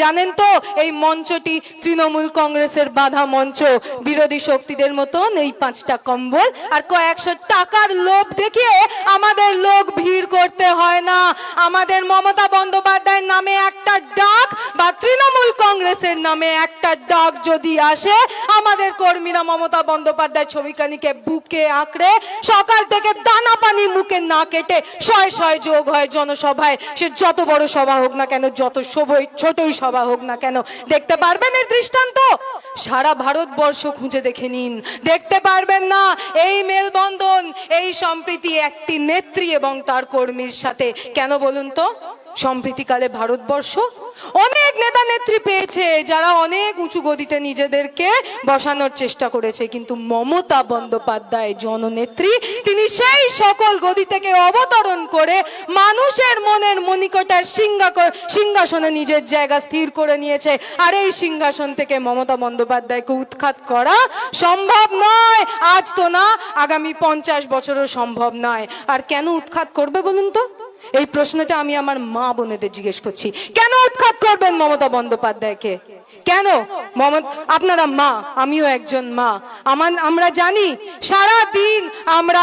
জানেন তো, এই মঞ্চটি তৃণমূল কংগ্রেসের বাধা মঞ্চ। বিরোধী শক্তিদের মতন এই পাঁচটা কম্বল আর কয়েকশো টাকার লোভ দেখিয়ে আমাদের লোক ভিড় করতে হয় না। আমাদের মমতা বন্দ্যোপাধ্যায়ের নামে একটা ডাক বা তৃণমূল কংগ্রেসের নামে একটা ডাক যদি আসে, আমাদের কর্মীরা মমতা বন্দ্যোপাধ্যায় ছবিখানিকে বুকে আঁকড়ে সকাল থেকে দানা পানি মুখে না কেটে শয় শয় যোগ হয় জনসভায়। সে যত বড় সভা হোক না কেন, যত সবই ছোটই সভা হোক না কেন, দেখতে পারবেন এর দৃষ্টান্ত? সারা ভারতবর্ষ খুঁজে দেখে নিন। দেখতে পারবেন না, এই মেলবন্ধন, এই সম্প্রীতি একটি নেত্রী এবং তার কর্মীর সাথে। কেন বলুন তো? সম্প্রীতিকালে ভারতবর্ষ অনেক নেতা নেত্রী পেয়েছে, যারা অনেক উঁচু গদিতে নিজেদেরকে বসানোর চেষ্টা করেছে। কিন্তু মমতা বন্দ্যোপাধ্যায় জননেত্রী, তিনি সেই সকল গদি থেকে অবতরণ করে মানুষের মনের মনিকটার সিংহাকর সিংহাসনে নিজের জায়গা স্থির করে নিয়েছে। আর এই সিংহাসন থেকে মমতা বন্দ্যোপাধ্যায়কে উৎখাত করা সম্ভব নয়। আজ তো না, আগামী পঞ্চাশ বছরও সম্ভব নয়। আর কেন উৎখাত করবে বলুন তো? এই প্রশ্নটা আমি আমার মা বোনেদের জিজ্ঞেস করছি। কেন উৎখাত করবেন মমতা বন্দ্যোপাধ্যায়কে? কেন? মমতা আপনারা মা, আমিও একজন মা। আমার, আমরা জানি সারা দিন আমরা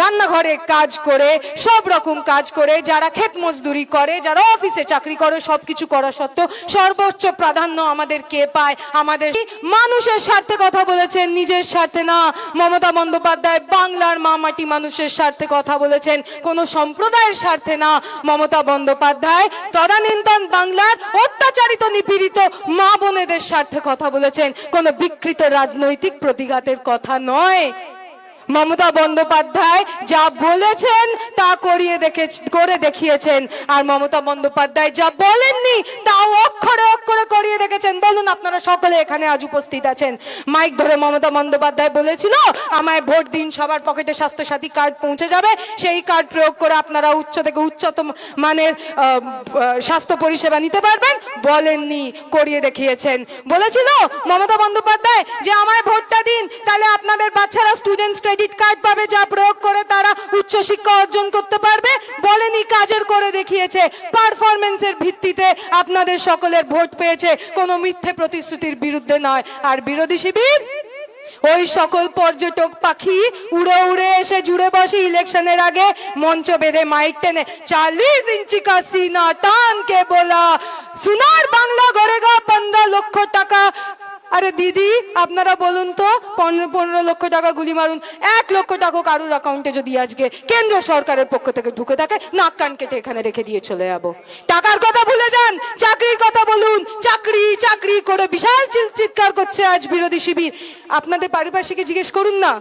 রান্নাঘরে কাজ করে, সব রকম কাজ করে, যারা ক্ষেত মজদুরি করে, যারা অফিসে চাকরি করে, সবকিছু করা সত্ত্বেও সর্বোচ্চ প্রাধান্য আমাদের কে পায়? আমাদের মানুষের স্বার্থে কথা বলেছেন, নিজের স্বার্থে না। মমতা বন্দ্যোপাধ্যায় বাংলার মা মাটি মানুষের স্বার্থে কথা বলেছেন, কোন সম্প্রদায়ের স্বার্থে না। মমতা বন্দ্যোপাধ্যায় তদানীন্তন বাংলার অত্যাচারিত নিপীড়িত মা বোনেদের স্বার্থে কথা বলেছেন। কোন বিকৃত রাজনৈতিক প্রতিঘাতের কথা নয়। মমতা বন্দ্যোপাধ্যায় যা বলেছেন তা করিয়ে দেখে, করে দেখিয়েছেন। আর মমতা বন্দ্যোপাধ্যায় যা বলেননি, তাও অক্ষরে অক্ষরে করিয়ে দেখেছেন। বলুন, আপনারা সকলে এখানে আজ উপস্থিত আছেন। মাইক ধরে মমতা বন্দ্যোপাধ্যায় বলেছিল, আমায় ভোট দিন, সবার পকেটে স্বাস্থ্যসাথী কার্ড পৌঁছে যাবে। সেই কার্ড প্রয়োগ করে আপনারা উচ্চ থেকে উচ্চতম মানের স্বাস্থ্য পরিষেবা নিতে পারবেন। বলেননি, করিয়ে দেখিয়েছেন। বলেছিল মমতা বন্দ্যোপাধ্যায় যে, আমায় ভোটটা দিন, তাহলে আপনাদের বাচ্চারা স্টুডেন্টস ক্রেডিট কার্ড পাবে, যা প্রয়োগ করে তারা উচ্চ শিক্ষা অর্জন করতে পারবে। বলেনি কাজের করে দেখিয়েছে। পারফরমেন্সের ভিত্তিতে আপনাদের সকলের ভোট পেয়েছে। কোনো মিথ্যে প্রতিশ্রুতির বিরুদ্ধে নয়। আর বিরোধী শিবির? ওই সকল পর্যটক পাখি উড়ে উড়ে এসে জুড়ে বসে ইলেকশনের আগে মঞ্চ বেঁধে মাইক টেনে চাল্লিশ ইঞ্চি কা সিনা টান কে বলা সোনার বাংলা গড়েগা পনেরো লক্ষ টাকা। আরে দিদি, আপনারা বলুন তো পনেরো লক্ষ টাকা গুলি মারুন। এক লক্ষ টাকা কারুর অ্যাকাউন্টে যদি আজকে কেন্দ্র সরকারের পক্ষ থেকে ঢুকে থাকে, নাক কান কেটে এখানে রেখে দিয়ে চলে যাব। টাকার কথা ভুলে যান, চাকরির কথা বলুন। চাকরি চাকরি করে বিশাল চিৎকার করছে আজ বিরোধী শিবির। আপনাদের পারিপার্শ্বিকে জিজ্ঞেস করুন না।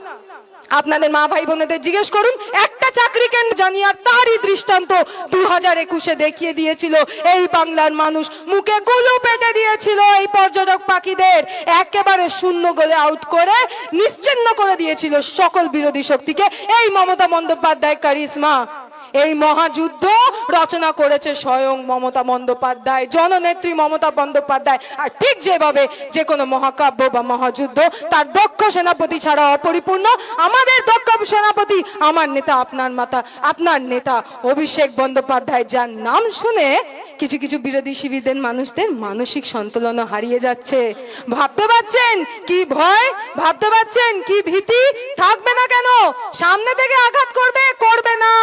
আপনাদের মা ভাই বোনদের জিজ্ঞেস করুন, একটা চাকরি কেন্দ্র জানি আর তারই দৃষ্টান্ত দু হাজার একুশে দেখিয়ে দিয়েছিল। এই বাংলার মানুষ মুখে গুলু পেটে দিয়েছিল এই পর্যটক পাখিদের। একেবারে শূন্য গোলে আউট করে, নিশ্চিন্ন করে দিয়েছিল সকল বিরোধী শক্তিকে। এই মমতা বন্দ্যোপাধ্যায় কারিশ্মা। এই মহাযুদ্ধ রচনা করেছে স্বয়ং মমতা বন্দ্যোপাধ্যায়, জননেত্রী মমতা বন্দ্যোপাধ্যায়। আর ঠিক যেভাবে যে কোনো মহাকাব্য বা মহাযুদ্ধ, তার দক্ষ সেনাপতি ছাড়া অপরিপূর্ণ। আমাদের দক্ষ সেনাপতি আমার নেতা, আপনার মাতা, আপনার নেতা অভিষেক বন্দ্যোপাধ্যায়, যার নাম শুনে কিছু কিছু বিরোধী শিবিরদের মানুষদের মানসিক সন্তুলন হারিয়ে যাচ্ছে। ভাবতে পারছেন কি ভয়? ভাবতে পারছেন কি ভীতি? থাকবে না কেন? সামনে থেকে আঘাত করবে করবে না।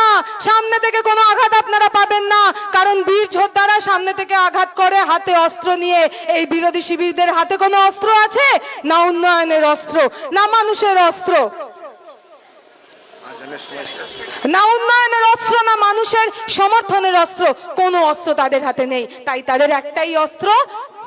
সামনে থেকে কোনো আঘাত আপনারা পাবেন না। কারণ বীর যোদ্ধারা সামনে থেকে আঘাত করে হাতে অস্ত্র নিয়ে, এই বিরোধী শিবিরদের হাতে কোনো অস্ত্র আছে না উন্নয়নের অস্ত্র, না মানুষের অস্ত্র? না উন্নয়নের অস্ত্র, না মানুষের সমর্থনের অস্ত্র, কোনো অস্ত্র তাদের হাতে নেই। তাই তাদের একটাই অস্ত্র,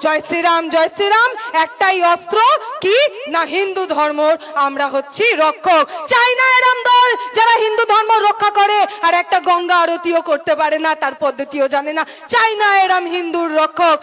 জয় শ্রীরাম জয় শ্রীরাম, একটাই অস্ত্র কি? না হিন্দু ধর্ম আমরা হচ্ছি রক্ষক। চাই না এরম দল যারা হিন্দু ধর্ম রক্ষা করে, আর একটা গঙ্গা আরতিও করতে পারে না, তার পদ্ধতিও জানে না। চাই না এরম হিন্দুর রক্ষক।